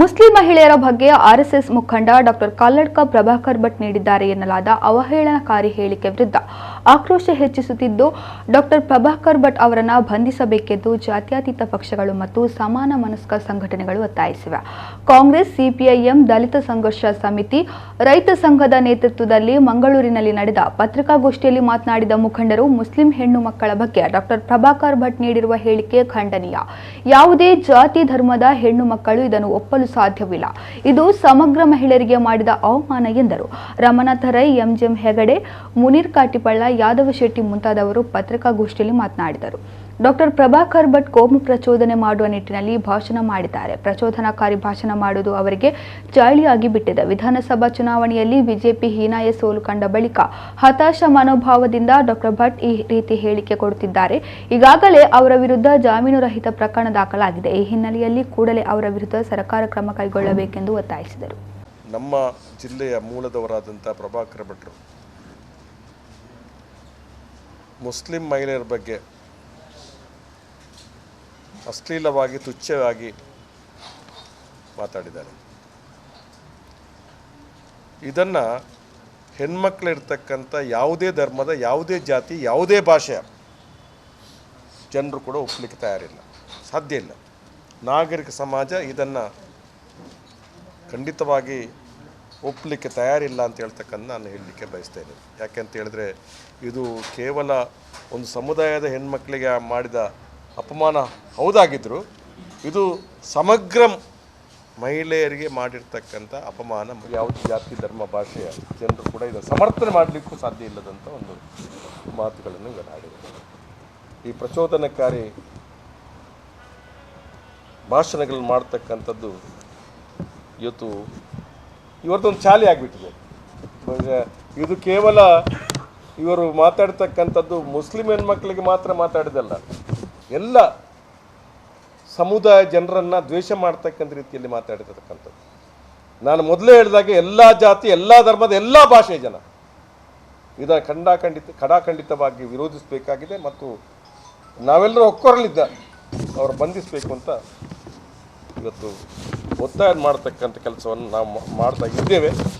Muslim ಮಹಿಳೆಯರ ಬಗ್ಗೆ RSS ಮುಖಂಡ ಡಾಕ್ಟರ್ ಕಲ್ಲಡ್ಕ ಪ್ರಭಾಕರ್ ಭಟ್ ನೀಡಿದ್ದಾರೆ ಎನ್ನಲಾದ ಅವಹೇಳನಕಾರಿ ಹೇಳಿಕೆ ವಿರುದ್ಧ ಆಕ್ರೋಶ ಹೆಚ್ಚಿಸುತ್ತಿದ್ದು, ಡಾಕ್ಟರ್ ಪ್ರಭಾಕರ್ ಭಟ್ ಅವರನ್ನು ಬಂಧಿಸಬೇಕೆಂದು ಜಾತ್ಯತೀತ ಪಕ್ಷಗಳು ಮತ್ತು ಸಮಾನ ಮನಸ್ಕ ಸಂಘಟನೆಗಳು ಒತ್ತಾಯಿಸಿವೆ. ಕಾಂಗ್ರೆಸ್ ಸಿಪಿಐಎಂ ದಲಿತ ಸಂಘರ್ಷ ಸಮಿತಿ, ರೈತ ಸಂಘದ ನೇತೃತ್ವದಲ್ಲಿ ಮಂಗಳೂರಿನಲ್ಲಿ ನಡೆದ ಪತ್ರಿಕಾಗೋಷ್ಠಿಯಲ್ಲಿ ಮಾತನಾಡಿದ ಮುಖಂಡರು, ಮುಸ್ಲಿಂ ಹೆಣ್ಣು ಮಕ್ಕಳ ಬಗ್ಗೆ ಡಾಕ್ಟರ್ ಪ್ರಭಾಕರ್ ಭಟ್ ನೀಡಿರುವ ಹೇಳಿಕೆ ಖಂಡನೀಯ. ಯಾವುದೇ ಜಾತಿ, ಧರ್ಮದ ಹೆಣ್ಣು ಮಕ್ಕಳು ಇದನ್ನು ಒಪ್ಪಲು ಸಾಧ್ಯವಿಲ್ಲ. ಇದು ಸಮಗ್ರ ಮಹಿಳೆಯರಿಗೆ ಮಾಡಿದ ಅವಮಾನ ಎಂದರು. ರಮನಾಥ ರೈ ಎಂಜಿಎಂ ಹೆಗಡೆ, ಮುನೀರ್ ಕಾಟಿಪಳ್ಳ ಯಾದವ ಶೆಟ್ಟಿ ಮುಂತಾದವರು ಪತ್ರಿಕಾಗೋಷ್ಠಿಯಲ್ಲಿ ಮಾತನಾಡಿದರು. ಡಾಕ್ಟರ್ ಪ್ರಭಾಕರ್ ಭಟ್ ಕೋಮು ಪ್ರಚೋದನೆ ಮಾಡುವ ನಿಟ್ಟಿನಲ್ಲಿ ಭಾಷಣ ಮಾಡಿದ್ದಾರೆ. ಪ್ರಚೋದನಾಕಾರಿ ಭಾಷಣ ಮಾಡುವುದು ಅವರಿಗೆ ಚಾಳಿಯಾಗಿ ಬಿಟ್ಟಿದೆ. ವಿಧಾನಸಭಾ ಚುನಾವಣೆಯಲ್ಲಿ ಬಿಜೆಪಿ ಹೀನಾಯ ಸೋಲು ಕಂಡ ಬಳಿಕ ಹತಾಶ ಮನೋಭಾವದಿಂದ ಡಾಕ್ಟರ್ ಭಟ್ ಈ ರೀತಿ ಹೇಳಿಕೆ ಕೊಡುತ್ತಿದ್ದಾರೆ. ಈಗಾಗಲೇ ಅವರ ವಿರುದ್ಧ ಜಾಮೀನು ರಹಿತ ಪ್ರಕರಣ ದಾಖಲಾಗಿದೆ. ಈ ಹಿನ್ನೆಲೆಯಲ್ಲಿ ಕೂಡಲೇ ಅವರ ವಿರುದ್ಧ ಸರ್ಕಾರ ಕ್ರಮ ಕೈಗೊಳ್ಳಬೇಕೆಂದು ಒತ್ತಾಯಿಸಿದರು. ನಮ್ಮ ಜಿಲ್ಲೆಯ ಮೂಲದವರಾದಂಥ ಪ್ರಭಾಕರ್ ಭಟ್ರು ಮುಸ್ಲಿಂ ಮಹಿಳೆಯರ ಬಗ್ಗೆ ಅಶ್ಲೀಲವಾಗಿ, ತುಚ್ಛವಾಗಿ ಮಾತಾಡಿದ್ದಾರೆ. ಇದನ್ನು ಹೆಣ್ಮಕ್ಳಿರ್ತಕ್ಕಂಥ ಯಾವುದೇ ಧರ್ಮದ, ಯಾವುದೇ ಜಾತಿ, ಯಾವುದೇ ಭಾಷೆಯ ಜನರು ಕೂಡ ಒಪ್ಪಲಿಕ್ಕೆ ತಯಾರಿಲ್ಲ. ಸಾಧ್ಯ ಇಲ್ಲ. ನಾಗರಿಕ ಸಮಾಜ ಇದನ್ನು ಖಂಡಿತವಾಗಿ ಒಪ್ಪಲಿಕ್ಕೆ ತಯಾರಿಲ್ಲ ಅಂತ ಹೇಳ್ತಕ್ಕಂಥ ನಾನು ಹೇಳಲಿಕ್ಕೆ ಬಯಸ್ತೇನೆ. ಯಾಕೆ ಅಂತ ಹೇಳಿದ್ರೆ, ಇದು ಕೇವಲ ಒಂದು ಸಮುದಾಯದ ಹೆಣ್ಮಕ್ಳಿಗೆ ಮಾಡಿದ ಅಪಮಾನ ಹೌದಾಗಿದ್ದರು ಇದು ಸಮಗ್ರ ಮಹಿಳೆಯರಿಗೆ ಮಾಡಿರ್ತಕ್ಕಂಥ ಅಪಮಾನ. ಯಾವುದೇ ಜಾತಿ, ಧರ್ಮ ಭಾಷೆಯ ಜನರು ಕೂಡ ಇದನ್ನು ಸಮರ್ಥನೆ ಮಾಡಲಿಕ್ಕೂ ಸಾಧ್ಯ ಇಲ್ಲದಂಥ ಒಂದು ಮಾತುಗಳನ್ನು ಇವರು ಆಡಿದರು ಈ ಪ್ರಚೋದನಕಾರಿ ಭಾಷಣಗಳನ್ನು ಮಾಡ್ತಕ್ಕಂಥದ್ದು ಇವತ್ತು ಇವತ್ತೊಂದು ಚಾಲಿ ಆಗಿಬಿಟ್ಟಿದೆ. ಇದು ಕೇವಲ ಇವರು ಮಾತಾಡ್ತಕ್ಕಂಥದ್ದು ಮುಸ್ಲಿಂ ಹೆಣ್ಮಕ್ಳಿಗೆ ಮಾತ್ರ ಮಾತಾಡಿದಲ್ಲ ಎಲ್ಲ ಸಮುದಾಯ ಜನರನ್ನು ದ್ವೇಷ ಮಾಡ್ತಕ್ಕಂಥ ರೀತಿಯಲ್ಲಿ ಮಾತಾಡಿರ್ತಕ್ಕಂಥದ್ದು. ನಾನು ಮೊದಲೇ ಹೇಳಿದಾಗೆ ಎಲ್ಲ ಜಾತಿ, ಎಲ್ಲ ಧರ್ಮದ ಎಲ್ಲ ಭಾಷೆಯ ಜನ ಇದನ್ನು ಖಂಡಾಖಂಡಿತ, ಖಡಾಖಂಡಿತವಾಗಿ ವಿರೋಧಿಸಬೇಕಾಗಿದೆ ಮತ್ತು ನಾವೆಲ್ಲರೂ ಒಕ್ಕೊರಲಿದ್ದ ಅವರು ಬಂಧಿಸಬೇಕು ಅಂತ ಇವತ್ತು ಒತ್ತಾಯ ಮಾಡ್ತಕ್ಕಂಥ ಕೆಲಸವನ್ನು ನಾವು ಮಾಡ್ತಾ ಇದ್ದೇವೆ.